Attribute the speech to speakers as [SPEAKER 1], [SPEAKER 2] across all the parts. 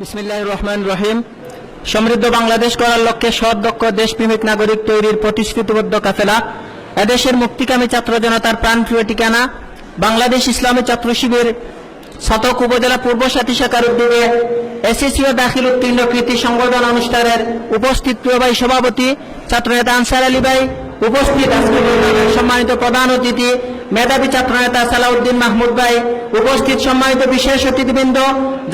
[SPEAKER 1] রহমান রহিম। সমৃদ্ধ বাংলাদেশ করার লক্ষ্যে সৎ দক্ষ দেশপ্রেমিক নাগরিক তৈরির প্রতিশ্রুতিবদ্ধ কাফেলা। এদেশের মুক্তিকামী ছাত্র জনতার প্রাণপ্রিয় ঠিকানা, বাংলাদেশ ইসলামী ছাত্র শিবির, শতক উপজেলা পূর্ব সাথী শাখার উদ্যোগে এসএসসি ও দাখিল উত্তীর্ণ কৃতি সংবর্ধন অনুষ্ঠানের উপস্থিত প্রিয় ভাই সভাপতি ছাত্রনেতা আনসার আলী ভাই, উপস্থিত সম্মানিত প্রধান অতিথি মেধাবী ছাত্রনেতা সালাউদ্দিন মাহমুদ ভাই, উপস্থিত সম্মানিত বিশেষ অতিথিবৃন্দ,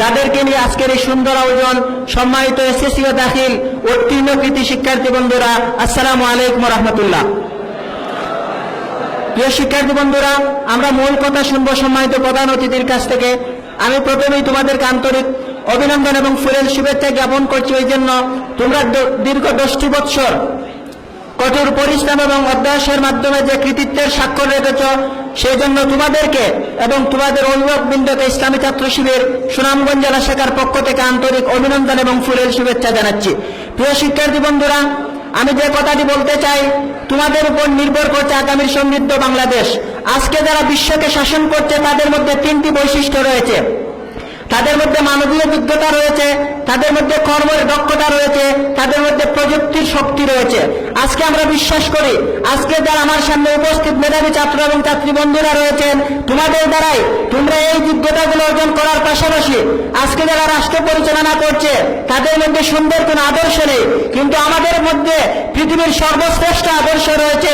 [SPEAKER 1] যাদেরকে নিয়ে আজকের এই সুন্দর আয়োজন সম্মানিত এসএসসি ও দাখিল উত্তীর্ণ কৃতি শিক্ষার্থী বন্ধুরা, আসসালামু আলাইকুম রহমতুল্লাহ। প্রিয় শিক্ষার্থী বন্ধুরা, আমরা মূল কথা শুনব সম্মানিত প্রধান অতিথির কাছ থেকে। আমি প্রথমেই তোমাদেরকে আন্তরিক অভিনন্দন এবং ফুলের শুভেচ্ছা জ্ঞাপন করছি। এই জন্য তোমরা দীর্ঘ দশটি বৎসর কঠোর পরিশ্রম এবং অভ্যাসের মাধ্যমে যে কৃতিত্বের স্বাক্ষর রেখেছ সেই জন্য তোমাদেরকে এবং তোমাদের অভিভাবক বৃন্দকে ইসলামী ছাত্র শিবির সুনামগঞ্জ জেলা শাখার পক্ষ থেকে আন্তরিক অভিনন্দন এবং ফুলের শুভেচ্ছা জানাচ্ছি। প্রিয় শিক্ষার্থী বন্ধুরা, আমি যে কথাটি বলতে চাই, তোমাদের উপর নির্ভর করছে আগামীর সমৃদ্ধ বাংলাদেশ। আজকে যারা বিশ্বকে শাসন করছে, তাদের মধ্যে তিনটি বৈশিষ্ট্য রয়েছে। তাদের মধ্যে মানবীয় যোগ্যতা রয়েছে, তাদের মধ্যে কর্মের দক্ষতা রয়েছে, তাদের মধ্যে প্রযুক্তির শক্তি রয়েছে। আজকে আমরা বিশ্বাস করি, আজকে যারা আমার সামনে উপস্থিত মেধাবী ছাত্র এবং ছাত্রী বন্ধুরা রয়েছেন, তোমাদের দ্বারাই তোমরা এই যোগ্যতাগুলো অর্জন করার পাশাপাশি আজকে যারা রাষ্ট্র পরিচালনা করছে, তাদের মধ্যে সুন্দর কোনো আদর্শ নেই। কিন্তু আমাদের মধ্যে পৃথিবীর সর্বশ্রেষ্ঠ আদর্শ রয়েছে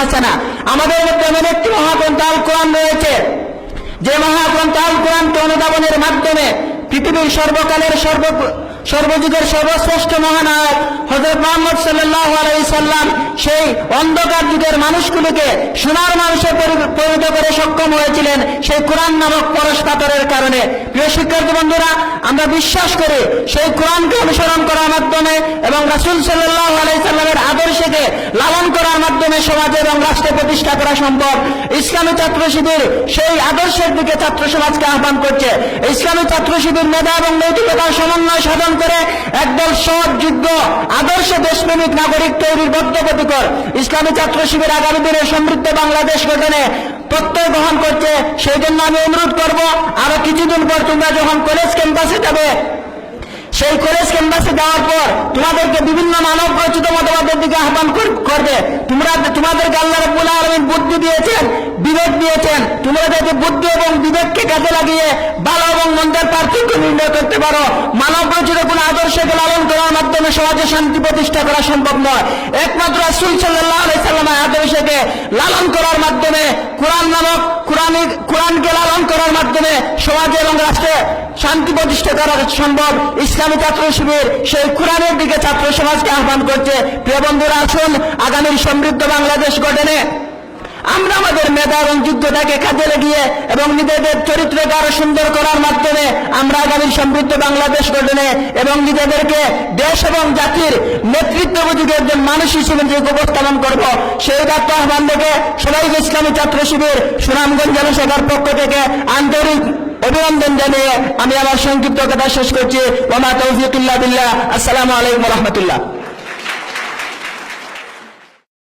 [SPEAKER 1] হাসানা। আমাদের মধ্যে এমন একটি মহাগ্রন্থ আল কোরআন রয়েছে যে মহাগ্রন্থ আল কোরআনকে অনুধাবনের মাধ্যমে পৃথিবীর সর্বকালের সর্ব সর্বযুগের সর্বশ্রেষ্ঠ মহানায়ক হজরত মোহাম্মদ সাল্লাহ আলাইসাল্লাম সেই অন্ধকার যুগের মানুষগুলোকে সোনার মানুষে পরিণত করে সক্ষম হয়েছিলেন সেই কোরআন নামক পরশ পাথরের কারণে। প্রিয় শিক্ষার্থী বন্ধুরা, আমরা বিশ্বাস করি সেই কোরআনকে অনুসরণ করার মাধ্যমে এবং রাসুল সাল্লাহ আলাইসাল্লামের আদর্শকে লালন করার মাধ্যমে সমাজে এবং রাষ্ট্রে প্রতিষ্ঠা করা সম্ভব। ইসলামী ছাত্র শিবির সেই আদর্শের দিকে ছাত্র সমাজকে আহ্বান করছে। ইসলামী ছাত্র শিবির মেধা এবং নৈতিকতার সমন্বয় সাধন করে একদল সৎ, যোগ্য, আদর্শ, দেশপ্রেমিক নাগরিক তৈরির বদ্ধপতিকর ইসলামী ছাত্র শিবির আগামী দিনে সমৃদ্ধ বাংলাদেশ গঠনে প্রত্যয় গ্রহণ করছে। সেই জন্য আমি অনুরোধ করব, আরও কিছুদিন পর তোমরা যখন কলেজ ক্যাম্পাসে যাবে, সেই কলেজ ক্যাম্পাসে যাওয়ার পর তোমাদেরকে বিভিন্ন মানব আহ্বান কর- করবে। তোমরা তোমাদেরকে আল্লাহ রব্বুল আলমিন বুদ্ধি দিয়েছেন, বিবেক দিয়েছেন, তোমরা যাতে বুদ্ধি এবং বিবেককে কাজে লাগিয়ে ভালো এবং মন্দের পার্থক্য নির্ণয় করতে পারো, মানব রচিত কোন আদর্শকে লালন করার মাধ্যমে সমাজে শান্তি প্রতিষ্ঠা করা সম্ভব নয়। একমাত্র রাসূল সাল্লাহ আদর্শকে লালন করার মাধ্যমে, কোরআন নামক কোরআনিক কোরআনকে লালন করার মাধ্যমে সমাজে এবং রাষ্ট্রে শান্তি প্রতিষ্ঠা করা সম্ভব। ইসলামী ছাত্র শিবির সেই কোরআনের দিকে ছাত্র সমাজকে আহ্বান করছে। প্রিয় বন্ধুরা, আসুন আগামীর সমৃদ্ধ বাংলাদেশ গঠনে আমরা আমাদের মেধা এবং যোগ্যতাকে কাজে লাগিয়ে এবং নিজেদের চরিত্রকে আরও সুন্দর করার মাধ্যমে আমরা আগামীর সমৃদ্ধ বাংলাদেশ গঠনে এবং নিজেদেরকে দেশ এবং জাতির নেতৃত্ব উপযোগী একজন মানুষ হিসেবে যে উপস্থাপন করব, সেই দায়িত্ব আহ্বান থেকে সবাইকে ইসলামী ছাত্র শিবির সুনামগঞ্জ জনসভার পক্ষ থেকে আন্তরিক অভিনন্দন জানিয়ে আমি আমার সংক্ষিপ্ত কথা শেষ করছি। ওমা তৌফিকুল্লাহ বিল্লাহ। আসসালামু আলাইকুম রহমতুল্লাহ।